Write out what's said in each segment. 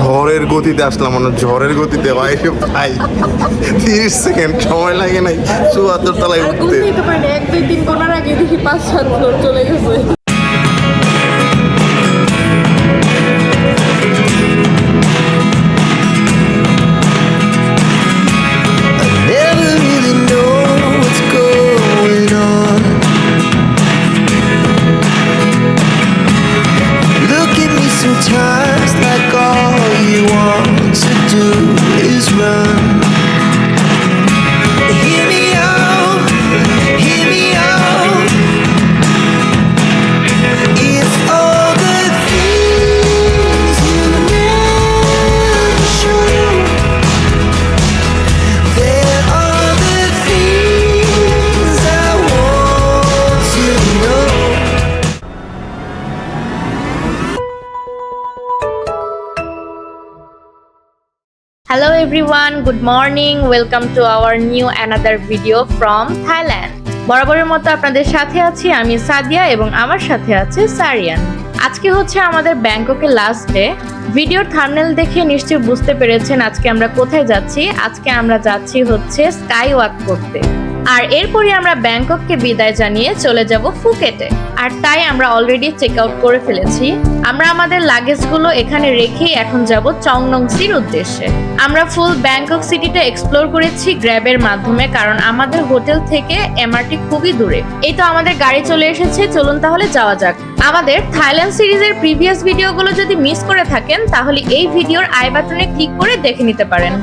ঝড়ের গতিতে আসলাম মানে ঝড়ের গতিতে ভাই ভাই তিরিশ সেকেন্ড সময় লাগে নাই চুয়াত্তর তলায় উঠতে। এক দুই তিন কোনার আগে দেখি পাঁচ সাত চলে গেছে। Hello everyone, good morning. Welcome to our new another video from Thailand. বরাবরের মতো আপনাদের সাথে আছি আমি সাদিয়া এবং আমার সাথে আছে সারিয়ান আজকে হচ্ছে আমাদের ব্যাংককের লাস্ট ডে ভিডিওর থাম্বনেল দেখে নিশ্চয়ই বুঝতে পেরেছেন আজকে আমরা কোথায় যাচ্ছি আজকে আমরা যাচ্ছি হচ্ছে স্কাই ওয়াক করতে আর এরপরে আমরা ব্যাংকককে বিদায় জানিয়ে চলে যাব ফুকেটে। আর তাই আমরা অলরেডি চেক আউট করে ফেলেছি। আমরা আমাদের লাগেজগুলো এখানে রেখেই এখন যাব চংনংসির উদ্দেশ্যে। আমরা ফুল ব্যাংকক সিটিটা এক্সপ্লোর করেছি গ্র্যাবের মাধ্যমে, কারণ আমাদের হোটেল থেকে এমআরটি খুবই দূরে। এই তো আমাদের গাড়ি চলে এসেছে, চলুন তাহলে যাওয়া যাক। আমাদের থাইল্যান্ড সিরিজের প্রিভিয়াস ভিডিওগুলো যদি মিস করে থাকেন, তাহলে এই ভিডিওর আই বাটনে ক্লিক করে দেখে নিতে পারেন।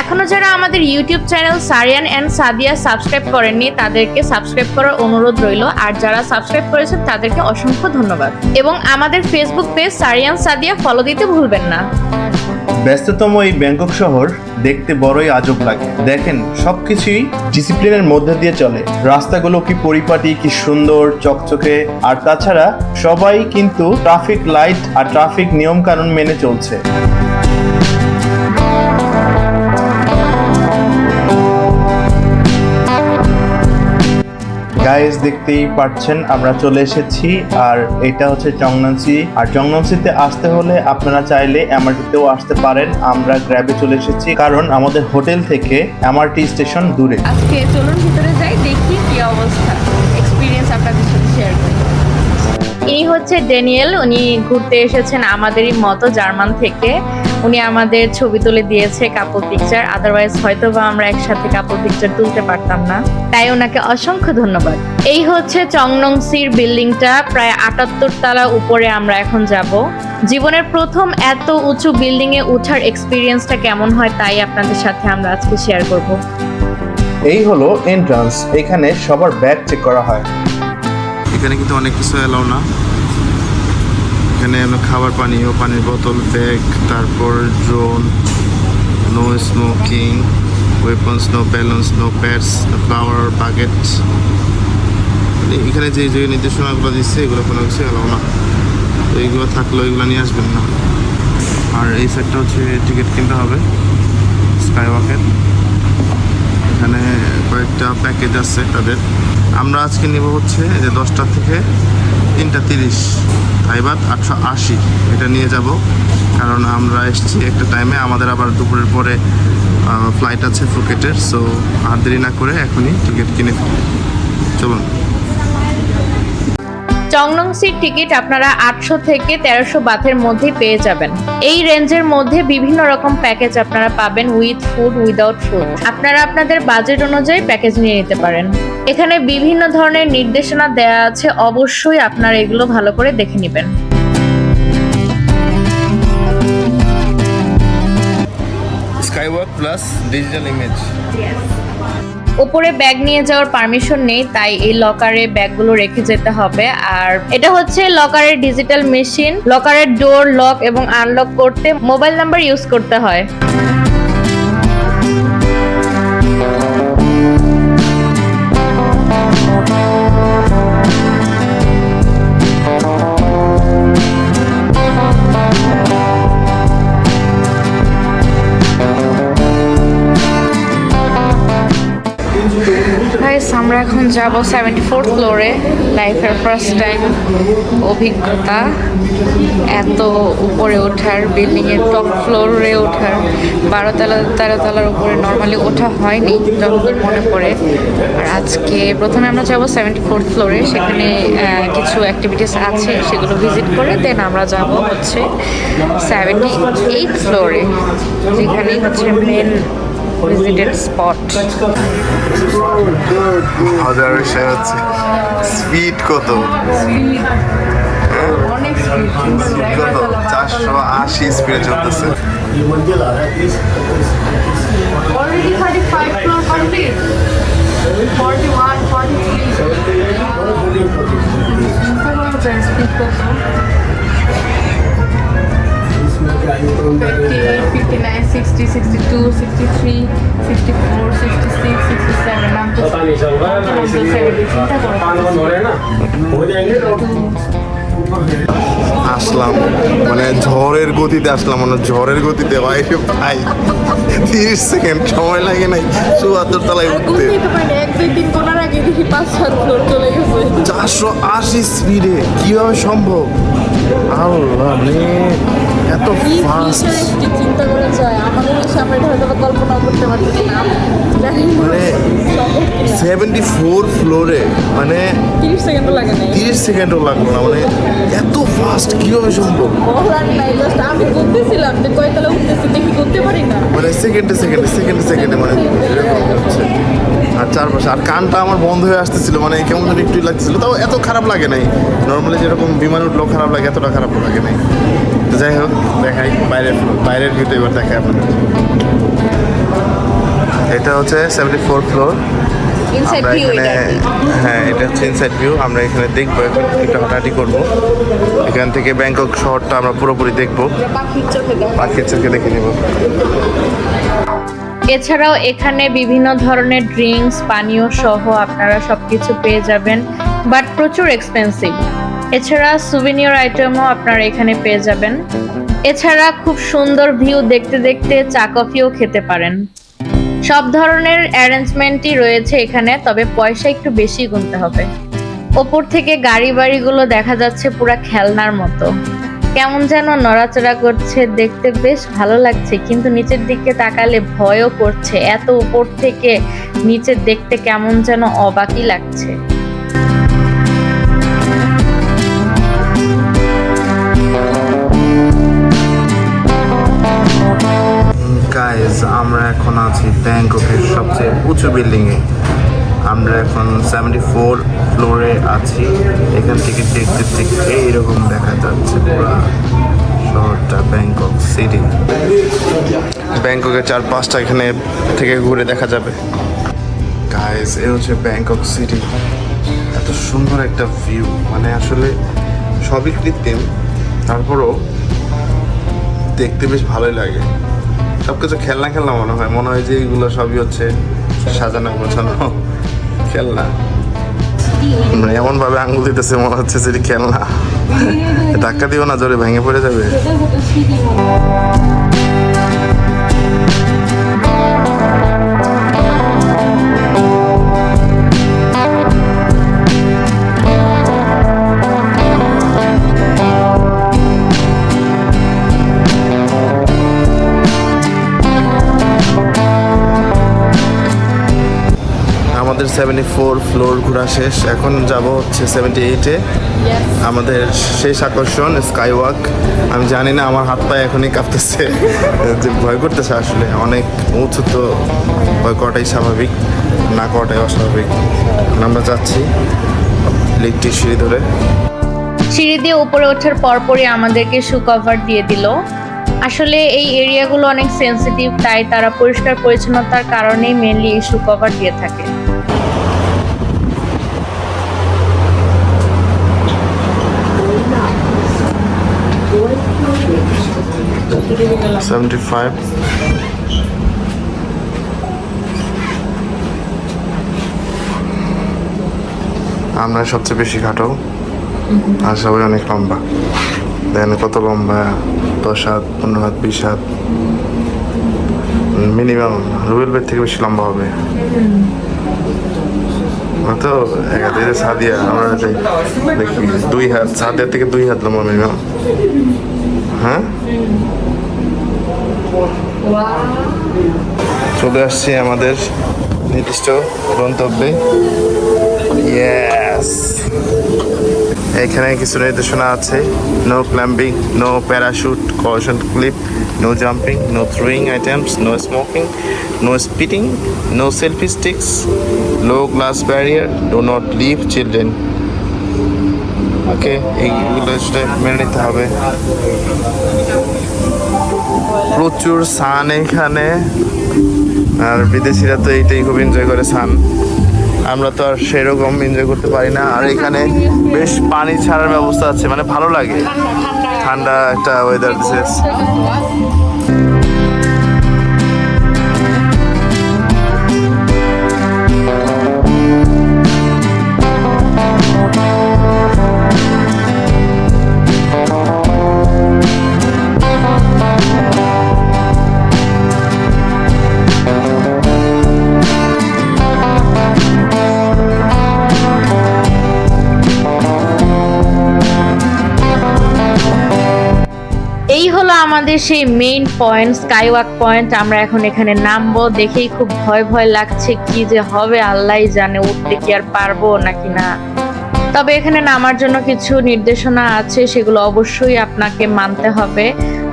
এখনও যারা আমাদের YouTube channel Sariyan and Sadia subscribe করেননি, তাদেরকে সাবস্ক্রাইব করার অনুরোধ রইল। আর যারা সাবস্ক্রাইব করেছেন, তাদেরকে অসংখ্য ধন্যবাদ। এবং আমাদের Facebook page Sariyan Sadia follow দিতে ভুলবেন না। ব্যস্ততম এই ব্যাংকক শহর দেখতে বড়ই আজব লাগে। দেখেন, সবকিছুই ডিসিপ্লিনের মধ্যে দিয়ে চলে। রাস্তাগুলো কি পরিপাটি, কি সুন্দর, চকচকে। আর তাছাড়া সবাই কিন্তু ট্রাফিক লাইট আর ট্রাফিক নিয়ম কানুন মেনে চলছে। গাইজ দেখতেই পাচ্ছেন আমরা চলে এসেছি আর এটা হচ্ছে চংনামসি আর চংনামসিতে আসতে হলে আপনারা চাইলে এমআরটিতেও আসতে পারেন আমরা গ্র্যাবে চলে এসেছি কারণ আমাদের হোটেল থেকে এমআরটি স্টেশন দূরে। আজকে চলুন ভিতরে যাই দেখি কি অবস্থা এক্সপিরিয়েন্স আপনাদের সাথে শেয়ার করি। ইনি হচ্ছে ড্যানিয়েল উনি ঘুরতে এসেছেন আমাদেরই মতো জার্মান থেকে। উনি আমাদের ছবি তুলে দিয়েছে কাপল পিকচার আদারওয়াইজ হয়তো বা আমরা একসাথে কাপল পিকচার তুলতে পারতাম না। তাই ওনাকে অসংখ্য ধন্যবাদ। এই হচ্ছে চংনংসির বিল্ডিংটা প্রায় আটাত্তর তালা উপরে আমরা এখন যাব। জীবনের প্রথম এত উঁচু বিল্ডিং এ উঠার এক্সপিরিয়েন্সটা কেমন হয় তাই আপনাদের সাথে আমরা আজকে শেয়ার করব। এই হলো এন্ট্রান্স এখানে সবার ব্যাগ চেক করা হয়। এখানে কিন্তু অনেক কিছু এলাও না। এখানে আমরা খাবার পানীয় পানির বোতল, ব্যাগ, তারপর drone no smoking weapons no balance no pads flower bucket এখানে যে যে নির্দেশনাগুলো দিচ্ছে, এগুলো কোনো কিছু এলাও না। তো এইগুলো থাকলেও এগুলো নিয়ে আসবেন না। আর এই সাইডটা হচ্ছে টিকিট কিনতে হবে স্কাই ওয়াকের এখানে কয়েকটা প্যাকেজ আছে তাদের। আমরা আজকে নেব হচ্ছে যে দশটা থেকে তিনটা তিরিশ। থাইবাদ আটশো আশি। এটা নিয়ে যাব। কারণ আমরা এসেছি একটা টাইমে আমাদের আবার দুপুরের পরে ফ্লাইট আছে ফুকেটের সো আর দেরি না করে এখনই টিকিট কিনে চলুন। চংনংসির টিকিট আপনারা আটশো থেকে তেরোশো বাথের মধ্যে পেয়ে যাবেন। এই রেঞ্জের মধ্যে বিভিন্ন রকম প্যাকেজ আপনারা পাবেন উইথ ফুড উইদাউট ফুড। আপনারা আপনাদের বাজেট অনুযায়ী প্যাকেজ নিয়ে নিতে পারেন। এখানে বিভিন্ন ধরনের নির্দেশনা দেওয়া আছে অবশ্যই আপনারা এগুলো ভালো করে দেখে নেবেন। স্কাইওয়াক প্লাস ডিজিটাল ইমেজ উপরে ব্যাগ নিয়ে যাওয়ার পারমিশন নেই, তাই এই লকারে ব্যাগগুলো রেখে যেতে হবে। আর এটা হচ্ছে লকারের ডিজিটাল মেশিন লকারের ডোর লক এবং আনলক করতে মোবাইল নাম্বার ইউজ করতে হয়। যাব সেভেন্টি ফোর্থ ফ্লোরে লাইফের ফার্স্ট টাইম অভিজ্ঞতা, এত উপরে ওঠার বিল্ডিংয়ের টপ ফ্লোরে ওঠার বারো তলা তেরো তলার উপরে নর্মালি ওঠা হয়নি, যতদূর মনে পড়ে। আর আজকে প্রথমে আমরা যাব সেভেন্টি ফোর্থ ফ্লোরে সেখানে কিছু অ্যাক্টিভিটিস আছে, সেগুলো ভিজিট করে দেন আমরা যাব হচ্ছে সেভেন্টি এইট ফ্লোরে যেখানেই হচ্ছে মেন ভিজিটেড স্পট হাজার বিষয় হচ্ছে স্পিড কত? কত? চারশো আশি স্পিডে চলতেছে। Already 35 floor complete. 41, আসলাম। মানে ঝড়ের গতিতে আসলাম মানে ঝড়ের গতিতে ভাই ভাই তিরিশ সেকেন্ড সময় লাগে নাই চুয়াত্তর তলায় উঠতে। চারশো আশি স্পিডে কীভাবে সম্ভব? আল্লাহ এত ফাস্ট চিন্তা করে যায়। আমাদের এসে আমরা এটা হয়তো বা কল্পনাও করতে পারতেছি না। মানে সেভেন্টি ফোর ফ্লোরে মানে তিরিশ সেকেন্ডও লাগে তিরিশ সেকেন্ডও লাগল না মানে এত ফাস্ট কীভাবে সম্ভব? আমি করতেছিলাম যে কয়তলা উঠতেছি দেখি করতে পারি না। মানে সেকেন্ডে সেকেন্ডে সেকেন্ডে সেকেন্ডে মানে হচ্ছে। আর চারপাশে আর কানটা আমার বন্ধ হয়ে আসতেছিল মানে কেমন যেন একটু লাগতেছিল তাও এত খারাপ লাগে নাই। নর্মালি যেরকম বিমান উঠলেও খারাপ লাগে এতটা খারাপ লাগে নাই। যাই হোক দেখাই বাইরের বাইরের ভিউটা এবার দেখাই আপনাদের। এটা হচ্ছে সেভেন্টি ফোর ফ্লোর আমরা এখানে হ্যাঁ এটা হচ্ছে ইনসাইড ভিউ আমরা এখানে দেখব এখন একটু হাঁটাহাঁটি করব। এখান থেকে ব্যাংকক শহরটা আমরা পুরোপুরি দেখব। পাখির চোখে দেখো নেব। এছাড়াও এখানে বিভিন্ন ধরনের ড্রিঙ্কস পানীয় সহ আপনারা সবকিছু পেয়ে যাবেন বাট প্রচুর এক্সপেন্সিভ এছাড়া সুভিনিয়র আইটেমও আপনারা এখানে পেয়ে যাবেন। এছাড়া খুব সুন্দর ভিউ দেখতে দেখতে চা কফিও খেতে পারেন। সব ধরনের অ্যারেঞ্জমেন্টই রয়েছে এখানে, তবে পয়সা একটু বেশি গুনতে হবে। ওপর থেকে গাড়ি বাড়িগুলো দেখা যাচ্ছে পুরা খেলনার মতো। কেমন যেন নড়াচড়া করছে, দেখতে বেশ ভালো লাগছে, কিন্তু নিচের দিকে তাকালে ভয়ও করছে। এত উপর থেকে নিচে দেখতে কেমন যেন অবাকই লাগছে। গাইজ আমরা এখন আছি ব্যাংককের সবচেয়ে উঁচু বিল্ডিংয়ে আমরা এখন সেভেন্টি ফোর ফ্লোরে আছি। এখান থেকে দেখতে ঠিক এইরকম দেখা যাচ্ছে পুরো শহরটা ব্যাংকক সিটি ব্যাংককের চার পাঁচটা এখানে থেকে ঘুরে দেখা যাবে। গাইজ এ হচ্ছে ব্যাংকক সিটি এত সুন্দর একটা ভিউ মানে আসলে সবই কৃত্রিম। তারপরও দেখতে বেশ ভালোই লাগে। সব কিছু খেলনা খেলনা মনে হয়। মনে হয় যে এইগুলো সবই হচ্ছে সাজানো গোছানো খেলনা। মানে এমন ভাবে আঙ্গুল দিতেছে মনে হচ্ছে যে খেলনা। ধাক্কা দিও না জোরে ভেঙে পড়ে যাবে। সেভেন্টি ফোর ফ্লোর ঘোরা শেষ। এখন যাব হচ্ছে সেভেন্টি এইটে আমাদের শেষ আকর্ষণ স্কাই ওয়াক আমি জানি না আমার হাত পায়ে এখনই কাঁপতেছে। যে ভয় করতেছে আসলে। অনেক উঁচু তো ভয় করাটাই স্বাভাবিক না করাটাই অস্বাভাবিক। আমরা যাচ্ছি লিফটির সিঁড়ি ধরে। সিঁড়ি দিয়ে উপরে ওঠার পরপরই আমাদেরকে শু কভার দিয়ে দিল। আসলে এই এরিয়াগুলো অনেক সেনসিটিভ তাই তারা পরিষ্কার পরিচ্ছন্নতার কারণেই মেনলি এই শু কভার দিয়ে থাকে। সেভেন্টি ফাইভ আমরা সবচেয়ে বেশি খাটো। আর সবাই অনেক লম্বা। দেখেন কত লম্বা? দশ হাত পনেরো হাত বিশ হাত। মিনিমাম রুবেল বেড থেকে বেশি লম্বা হবে। তো এক হাতে। সাদিয়া। আমরা যাই দেখি দুই হাত সাদিয়ার থেকে দুই হাত লম্বা মিনিমাম। হ্যাঁ? চলে আসছি আমাদের নির্দিষ্ট গন্তব্যে। ইয়েস এখানে কিছু নির্দেশনা আছে। No climbing no parachute caution clip no jumping no throwing items no smoking no spitting no selfie sticks low glass barrier do not leave children okay এইগুলো মেনে নিতে হবে। প্রচুর সান এখানে। আর বিদেশিরা তো এইটাই খুব এনজয় করে সান আমরা তো আর সেরকম এনজয় করতে পারি না। আর এখানে বেশ পানি ছাড়ার ব্যবস্থা আছে মানে ভালো লাগে। ঠান্ডা একটা ওয়েদার দিছে। সেই মেইন পয়েন্ট স্কাইওয়াক পয়েন্ট আমরা এখন এখানে নামবো। দেখেই খুব ভয় ভয় লাগছে কি যে হবে আল্লাহ জানে উঠতে কি আর পারব নাকি না। তবে এখানে নামার জন্য কিছু নির্দেশনা আছে সেগুলো অবশ্যই আপনাকে মানতে হবে।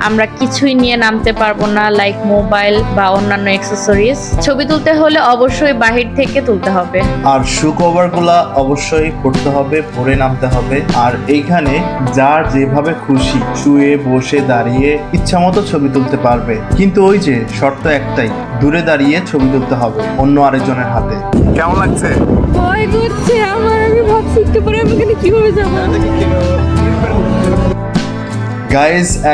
আমরা কিছুই নিয়ে নামতে পারব না লাইক মোবাইল বা অন্যান্য অ্যাক্সেসরিজ ছবি তুলতে হলে অবশ্যই বাহির থেকে তুলতে হবে। আর শু কভারগুলা অবশ্যই পড়তে হবে পরে নামতে হবে। আর এইখানে যার যেভাবে খুশি শুয়ে বসে দাঁড়িয়ে ইচ্ছা মতো ছবি তুলতে পারবে। কিন্তু ওই যে শর্ত একটাই দূরে দাঁড়িয়ে ছবি তুলতে হবে অন্য আরেকজনের হাতে। কেমন লাগছে? ভয় করছে আমার। একটু পরে আমি এখানে কীভাবে যাব?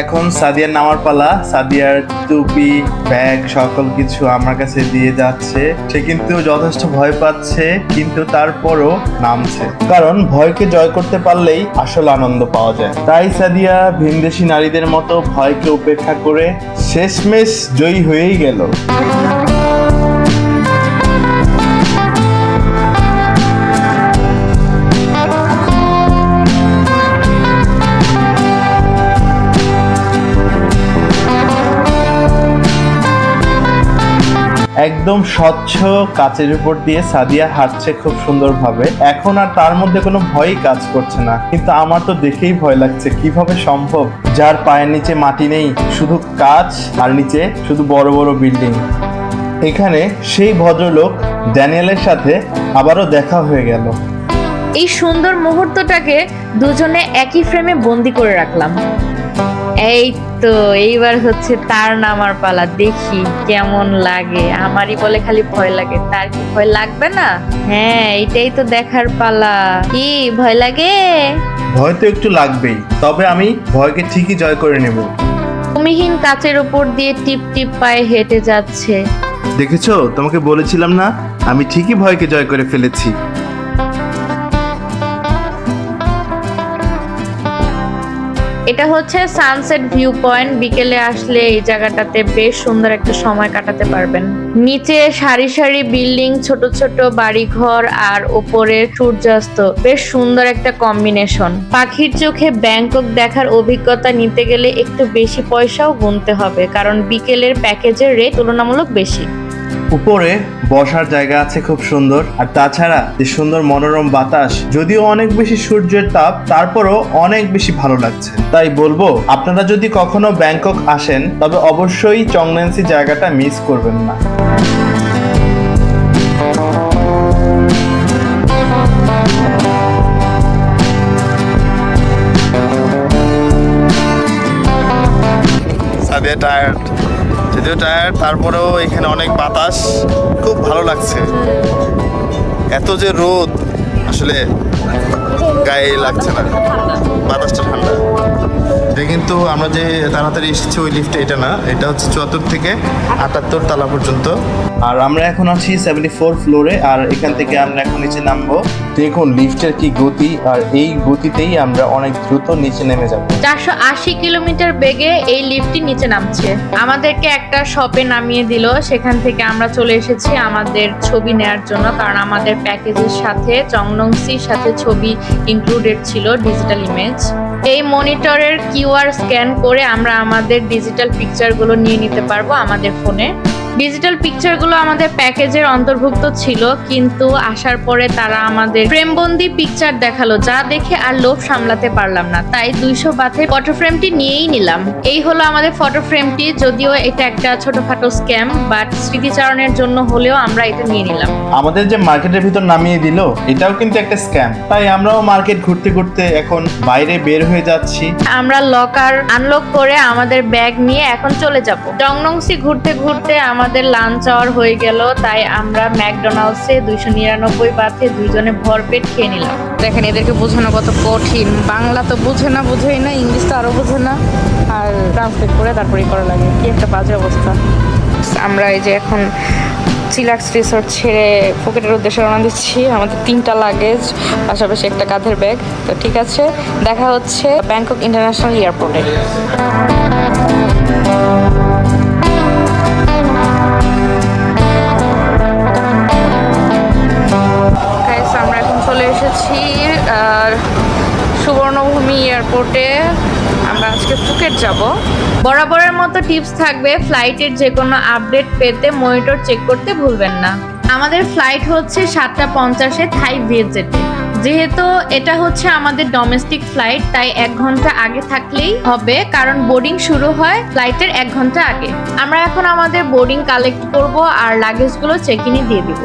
এখন সাদিয়ার নামার পালা। সাদিয়ার টুপি, ব্যাগ, সকল কিছু আমার কাছে দিয়ে যাচ্ছে। সে কিন্তু যথেষ্ট ভয় পাচ্ছে, কিন্তু তারপরও নামছে। কারণ ভয়কে জয় করতে পারলেই আসল আনন্দ পাওয়া যায়। তাই সাদিয়া ভিনদেশি নারীদের মতো ভয়কে উপেক্ষা করে শেষমেশ জয়ী হয়েই গেল। একদম স্বচ্ছ কাচের উপর দিয়ে সাদিয়া হাঁটছে খুব সুন্দরভাবে। এখন আর তার মধ্যে কোনো ভয়ই কাজ করছে না। কিন্তু আমার তো দেখেই ভয় লাগছে, কীভাবে সম্ভব? যার পায়ের নিচে মাটি নেই, শুধু কাচ আর নিচে শুধু বড় বড় বিল্ডিং। এখানে সেই ভদ্রলোক ড্যানিয়েলের সাথে আবারও দেখা হয়ে গেল। এই সুন্দর মুহূর্তটাকে দুজনে একই ফ্রেমে বন্দি করে রাখলাম। এই তো এইবার হচ্ছে তার নামার পালা। দেখি কেমন লাগে। আমারই বলে খালি ভয় লাগে। তার কি ভয় লাগবে না? হ্যাঁ এইটাই তো দেখার পালা। কি ভয় লাগে? ভয় তো একটু লাগবেই। তবে আমি ভয়কে ঠিকই জয় করে নেব। ভূমিহীন কাচের উপর দিয়ে টিপ টিপ পায়ে হেঁটে যাচ্ছে। দেখেছ? তোমাকে বলেছিলাম না আমি ঠিকই ভয়কে জয় করে ফেলেছি। এটা হচ্ছে সানসেট ভিউ পয়েন্ট বিকেলে আসলে এই জায়গাটাতে বেশ সুন্দর একটা সময় কাটাতে পারবেন। নিচে সারি সারি বিল্ডিং, ছোট ছোট বাড়িঘর আর ওপরে সূর্যাস্ত, বেশ সুন্দর একটা কম্বিনেশন পাখির চোখে ব্যাংকক দেখার অভিজ্ঞতা নিতে গেলে একটু বেশি পয়সাও গুনতে হবে, কারণ বিকেলের প্যাকেজের রেট তুলনামূলক বেশি। উপরে বসার জায়গা আছে খুব সুন্দর। আর তাছাড়া যে সুন্দর মনোরম বাতাস, যদিও অনেক বেশি সূর্যের তাপ, তারপরও অনেক বেশি ভালো লাগছে। তাই বলব, আপনারা যদি কখনো ব্যাংকক আসেন, তবে অবশ্যই চংনেন্সি জায়গাটা মিস করবেন না। সাদিয়া টায়ার্ড যদিও টায়ার তারপরেও এখানে অনেক বাতাস। খুব ভালো লাগছে। এত যে রোদ, আসলে গায়ে লাগছে না। বাতাসটা ঠান্ডা। এটা কিন্তু আমরা যে তাড়াতাড়ি এসেছি ওই লিফটে এটা না এটা হচ্ছে চুয়াত্তর থেকে আটাত্তর তালা পর্যন্ত। আর আমরা এখন আছি সেভেন্টি ফোর ফ্লোরে আর এখান থেকে আমরা এখন নিচে নামবো। দেখুন লিফটের কি গতি আর এই গতিতেই আমরা অনেক দ্রুত নিচে নেমে যাব। চারশো আশি কিলোমিটার বেগে এই লিফটটি নিচে নামছে। আমাদেরকে একটা শপে নামিয়ে দিল। সেখান থেকে আমরা চলে এসেছি আমাদের ছবি নেয়ার জন্য কারণ আমাদের প্যাকেজের সাথে চংনংসির সাথে ছবি ইনক্লুডেড ছিল ডিজিটাল ইমেজ এই মনিটরের কিউআর স্ক্যান করে আমরা আমাদের ডিজিটাল পিকচারগুলো নিয়ে নিতে পারব আমাদের ফোনে ডিজিটাল পিকচারগুলো আমাদের প্যাকেজের অন্তর্ভুক্ত ছিল কিন্তু আসার পরে তারা আমাদের ফ্রেমবন্দি পিকচার দেখাল যা দেখে আর লোভ সামলাতে পারলাম না। তাই দুইশো বাথে ফটো ফ্রেমটি নিয়েই নিলাম। এই হলো আমাদের ফটো ফ্রেমটি যদিও এটা একটা ছোটখাটো স্ক্যাম বাট স্মৃতিচারণের জন্য হলেও আমরা এটা নিয়ে নিলাম। আমাদের যে মার্কেটের ভিতর নামিয়ে দিল এটাও কিন্তু একটা স্ক্যাম তাই আমরাও মার্কেট ঘুরতে ঘুরতে এখন বাইরে বের হয়ে যাচ্ছি। আমরা লকার আনলক করে আমাদের ব্যাগ নিয়ে এখন চলে যাব। টংনংসি ঘুরতে ঘুরতে আমাদের লাঞ্চ আওয়ার হয়ে গেল, তাই আমরা ম্যাকডোনাল্ডসে দুইশো নিরানব্বই বাথে দুইজনে ভরপেট খেয়ে নিলাম। দেখেন, এদেরকে বোঝানো কত কঠিন। বাংলা তো বুঝে না, বুঝেই না, ইংলিশ তো আরও বোঝে না। আর ট্রান্সলেট করে তারপরেই করা লাগে। কি একটা বাজে অবস্থা। আমরা এই যে এখন চিলাক্স রিসোর্ট ছেড়ে ফুকেটের উদ্দেশ্যে রওনা দিচ্ছি। আমাদের তিনটা লাগেজ পাশাপাশি একটা কাঁধের ব্যাগ তো ঠিক আছে, দেখা হচ্ছে ব্যাংকক ইন্টারন্যাশনাল এয়ারপোর্টে। চলে এসেছি, আর সুবর্ণভূমি এয়ারপোর্টে আমরা আজকে ফুকেট যাব। বরাবরের মতো টিপস থাকবে, ফ্লাইটের যে কোনো আপডেট পেতে মনিটর চেক করতে ভুলবেন না। আমাদের ফ্লাইট হচ্ছে সাতটা পঞ্চাশে থাই ভিএজেটে যেহেতু এটা হচ্ছে আমাদের ডোমেস্টিক ফ্লাইট, তাই এক ঘণ্টা আগে থাকলেই হবে, কারণ বোর্ডিং শুরু হয় ফ্লাইটের এক ঘণ্টা আগে। আমরা এখন আমাদের বোর্ডিং কালেক্ট করব আর লাগেজগুলো চেক ইনে দিয়ে দিব।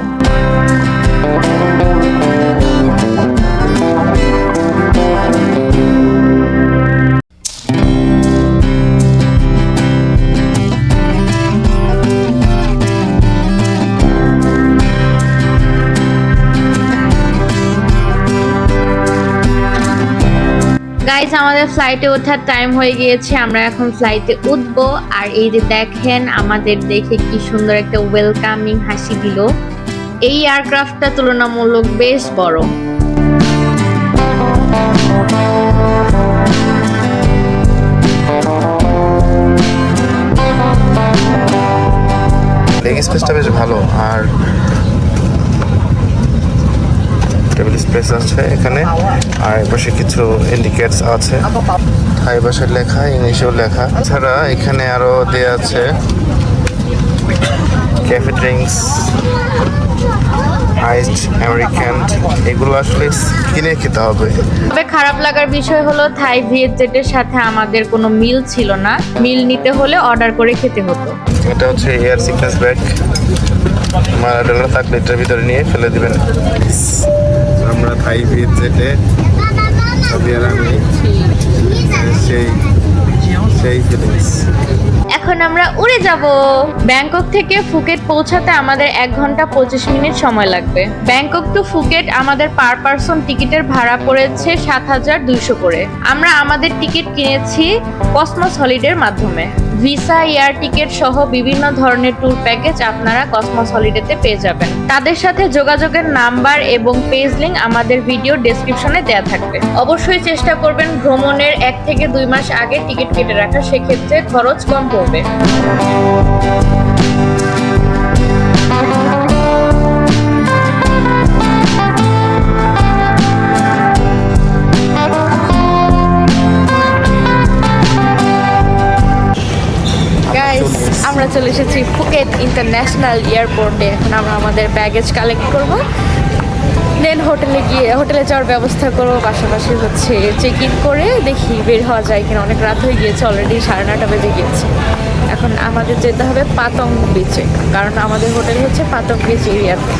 গাইস আমাদের ফ্লাইটে ওঠার টাইম হয়ে গিয়েছে, আমরা এখন ফ্লাইটে উঠবো। আর এই যে দেখেন, আমাদের দেখে কি সুন্দর একটা ওয়েলকামিং হাসি দিল। এই এয়ারক্রাফটটা তুলনামূলক বেশ বড়। লেগ স্পেসটা বেশ ভালো, আর টেবিল স্পেস আছে এখানে। আর পাশে কিছু ইন্ডিকেটস আছে। থাই ভাষায় লেখা ইংলিশেও লেখা। এছাড়া এখানে আরও দেওয়া আছে ক্যাফে ড্রিঙ্কস আইসড আমেরিকান এগুলো আসলে কিনে খেতে হবে। তবে খারাপ লাগার বিষয় হলো থাই ভিয়েতজেটের সাথে আমাদের কোনো মিল ছিল না। মিল নিতে হলে অর্ডার করে খেতে হতো। এটা হচ্ছে এয়ার সিকনেস ব্যাগ মারা থাকলে এটার ভিতরে নিয়ে ফেলে দিবেন। আমরা থাই ভিত যেতে সবই আর আমি, সেই এখন আমরা উড়ে যাব। ব্যাংকক থেকে ফুকেট পৌঁছাতে আমাদের এক ঘণ্টা পঁচিশ মিনিট সময় লাগবে। ব্যাংকক টু ফুকেট আমাদের পার পার্সন টিকিটের ভাড়া পড়েছে সাত হাজার দুইশো করে। আমরা আমাদের টিকিট কিনেছি কসমস হলিডের মাধ্যমে। ভিসা, এয়ার টিকিট সহ বিভিন্ন ধরনের ট্যুর প্যাকেজ আপনারা কসমস হলিডেতে পেয়ে যাবেন। তাদের সাথে যোগাযোগের নাম্বার এবং পেজ লিঙ্ক আমাদের ভিডিও ডেসক্রিপশনে দেওয়া থাকবে। অবশ্যই চেষ্টা করবেন ভ্রমণের এক থেকে দুই মাস আগে টিকিট কেটে রাখা, সেক্ষেত্রে খরচ কম পড়বে। চলে এসেছি ফুকেট ইন্টারন্যাশনাল এয়ারপোর্টে। এখন আমরা আমাদের ব্যাগেজ কালেক্ট করব। দেন হোটেলে গিয়ে, হোটেলে যাওয়ার ব্যবস্থা করব। পাশাপাশি হচ্ছে চেক ইন করে দেখি বের হওয়া যায় কিনা। অনেক রাত হয়ে গিয়েছে অলরেডি সাড়ে নটা বেজে গিয়েছে। এখন আমাদের যেতে হবে পাতং বিচে কারণ আমাদের হোটেল হচ্ছে পাতং বিচ এরিয়াতে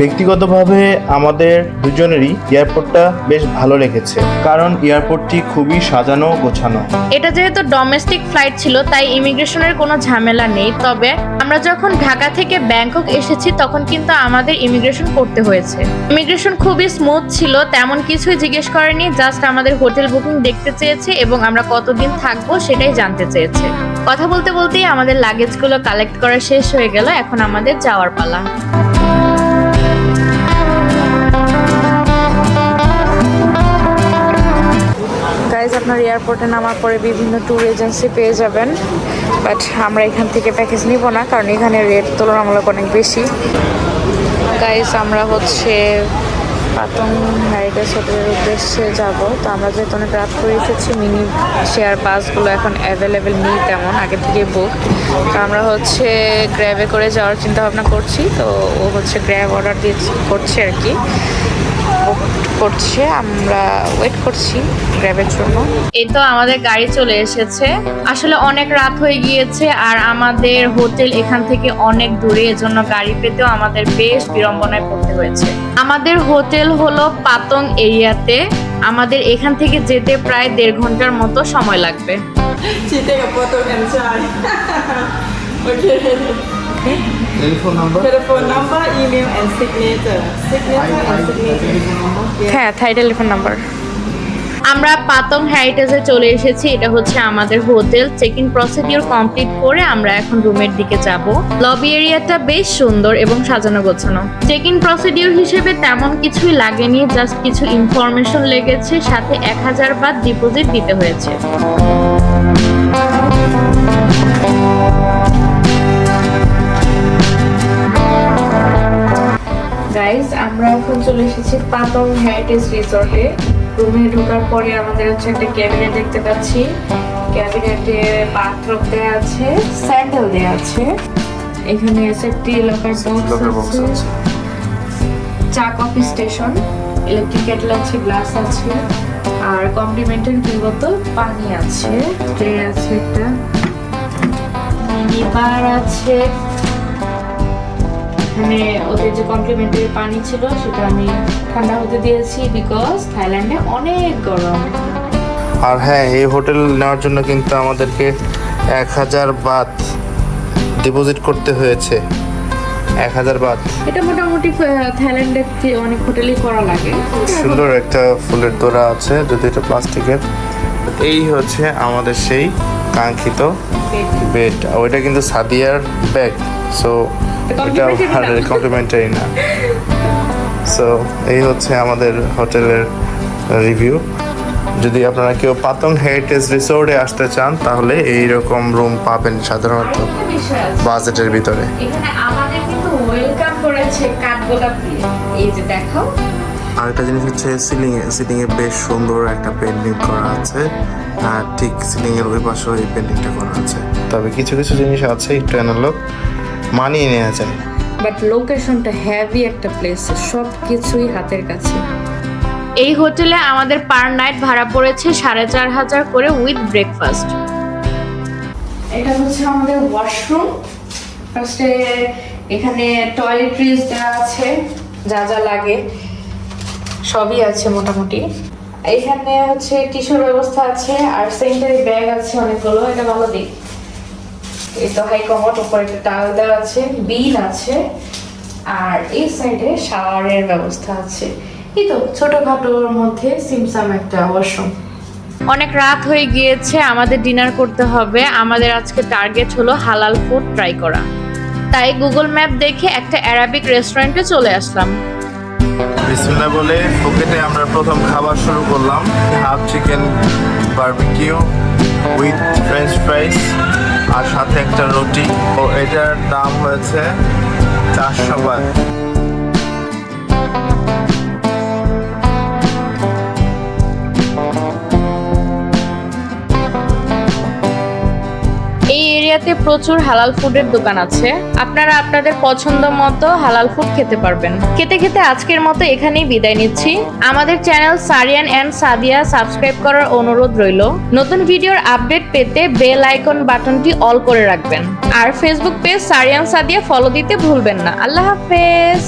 ব্যক্তিগতভাবে আমাদের দুজনেরই এয়ারপোর্টটা বেশ ভালো লেগেছে, কারণ এয়ারপোর্টটি খুবই সাজানো গোছানো। এটা যেহেতু ডোমেস্টিক ফ্লাইট ছিল, তাই ইমিগ্রেশনের কোনো ঝামেলা নেই। তবে আমরা যখন ঢাকা থেকে ব্যাংকক এসেছি, তখন কিন্তু আমাদের ইমিগ্রেশন করতে হয়েছে। ইমিগ্রেশন খুবই স্মুথ ছিল, তেমন কিছুই জিজ্ঞেস করেনি জাস্ট আমাদের হোটেল বুকিং দেখতে চেয়েছে এবং আমরা কতদিন থাকব সেটাই জানতে চেয়েছে। কথা বলতে বলতেই আমাদের লাগেজগুলো কালেক্ট করা শেষ হয়ে গেল, এখন আমাদের যাওয়ার পালা। গাইজ আপনার এয়ারপোর্টে নামার পরে বিভিন্ন ট্যুর এজেন্সি পেয়ে যাবেন। বাট আমরা এখান থেকে প্যাকেজ নিব না, কারণ এখানে রেট তুলনামূলক অনেক বেশি। গাইজ আমরা হচ্ছে পাতং হ্যারিটেজ হোটেলের উদ্দেশ্যে যাব। তো আমরা যেহেতু অনেক রাত করে এসেছি মিনি শেয়ার বাসগুলো এখন অ্যাভেলেবেল নেই তেমন, আগে থেকে বুক তো আমরা হচ্ছে গ্র্যাবে করে যাওয়ার চিন্তা ভাবনা করছি, তো ও হচ্ছে গ্র্যাব অর্ডার দিয়ে করছে আর কি। করছে আমরা ওয়েট করছি গ্র্যাবের জন্য। এই তো আমাদের গাড়ি চলে এসেছে। আসলে অনেক রাত হয়ে গিয়েছে আর আমাদের হোটেল এখান থেকে অনেক দূরে এজন্য গাড়ি পেতেও আমাদের বেশ বিড়ম্বনায় পড়তে হয়েছে। আমাদের হোটেল হলো পাতং এরিয়াতে। আমাদের এখান থেকে যেতে প্রায় দেড় ঘণ্টার মতো সময় লাগবে। Okay. Telephone number Telephone number, email, and signature. Signature and signature. হ্যাঁ থাই টেলিফোন নাম্বার আমরা পাতং হ্যারিটেজে চলে এসেছি। এটা হচ্ছে আমাদের hotel. Check in procedure complete করে আমরা এখন রুমের দিকে যাব। লবি এরিয়াটা বেশ সুন্দর এবং সাজানো গোছানো। চেক ইন প্রসিডিওর হিসেবে তেমন কিছুই লাগেনি জাস্ট কিছু ইনফরমেশন লেগেছে সাথে এক হাজার বাদ ডিপোজিট দিতে হয়েছে। গাইজ আমরা এখন চলে এসেছি পাতং হেরিটেজ রিসর্টে রুমে ঢোকার পরে আমাদের হচ্ছে একটা ক্যাবিনেট দেখতে পাচ্ছি। ক্যাবিনেটে বাথরুম দেওয়া আছে স্যান্ডেল দেওয়া আছে। এখানে সেফটি লকার বক্স আছে। চা কফি স্টেশন ইলেকট্রিক কেটল আছে গ্লাস আছে। আর কমপ্লিমেন্টারি দুই বোতল পানি আছে। ট্রে আছে একটা। মিনি বার আছে। এখানে ওদের যে কমপ্লিমেন্টারি পানি ছিল সেটা আমি ঠান্ডা হতে দিয়েছি বিকজ থাইল্যান্ডে অনেক গরম। আর হ্যাঁ এই হোটেল নেওয়ার জন্য কিন্তু আমাদেরকে এক হাজার বাত ডিপোজিট করতে হয়েছে। এক হাজার বাত। এটা মোটামুটি থাইল্যান্ডের চেয়ে অনেক হোটেলই করা লাগে। সুন্দর একটা ফুলের তোড়া আছে যদি এটা প্লাস্টিকের। এই হচ্ছে আমাদের সেই কাঙ্ক্ষিত বেড ওইটা কিন্তু সাদিয়ার ব্যাগ সো এটা না। কমপ্লিমেন্টারি না। সো এই হচ্ছে আমাদের হোটেলের রিভিউ যদি আপনারা কেউ পাতং হেরিটেজ রিসোর্টে আসতে চান তাহলে এই রকম রুম পাবেন সাধারণত। বাজেটের ভিতরে। আরেকটা জিনিস হচ্ছে সিলিং এ সিলিং এ বেশ সুন্দর একটা পেন্টিং করা আছে। আর ঠিক সিলিং এর ওই পাশেও এই পেন্টিংটা করা আছে। তবে কিছু কিছু জিনিস আছে একটু অ্যানালগ মানিয়ে নেওয়া যায়। বাট লোকেশনটা হেভি একটা প্লেস সব কিছুই হাতের কাছে। এই হোটেলে আমাদের পার নাইট ভাড়া পড়েছে সাড়ে চার হাজার করে উইথ ব্রেকফাস্ট এটা হচ্ছে আমাদের ওয়াশরুম ফার্স্টে এখানে টয়লেট্রিজ দেওয়া আছে যা যা লাগে সবই আছে মোটামুটি। এখানে হচ্ছে টিস্যুর ব্যবস্থা আছে আর সেন্টারি ব্যাগ আছে অনেকগুলো এটা ভালো দিক। এই তো হাই কমোট উপরে একটা টাওয়েল দেওয়া আছে, বিল আছে, আর এই সাইডে শাওয়ারের ব্যবস্থা আছে। এই তো ছোটখাটোর মধ্যে সিমসাম একটা ওয়াশরুম অনেক রাত হয়ে গিয়েছে, আমাদের ডিনার করতে হবে। আমাদের আজকে টার্গেট হলো হালাল ফুড ট্রাই করা। তাই গুগল ম্যাপ দেখে একটা অ্যারাবিক রেস্টুরেন্টে চলে আসলাম। বিসমিল্লাহ বলে ফুকেটে আমরা প্রথম খাবার শুরু করলাম। Half chicken barbecue with French fries আর সাথে একটা রুটি। ও এটার দাম হয়েছে চারশো বাট এরিয়াতে প্রচুর হালাল ফুডের দোকান আছে। আপনারা আপনাদের পছন্দ মতো হালাল ফুড খেতে পারবেন। খেতে খেতে আজকের মতো এখানেই বিদায় নিচ্ছি। আমাদের channel Sariyan and Sadia subscribe করার অনুরোধ রইল। নতুন ভিডিওর আপডেট পেতে বেল আইকন বাটনটি অল করে রাখবেন। আর Facebook page Sariyan Sadia follow দিতে ভুলবেন না। আল্লাহ হাফেজ।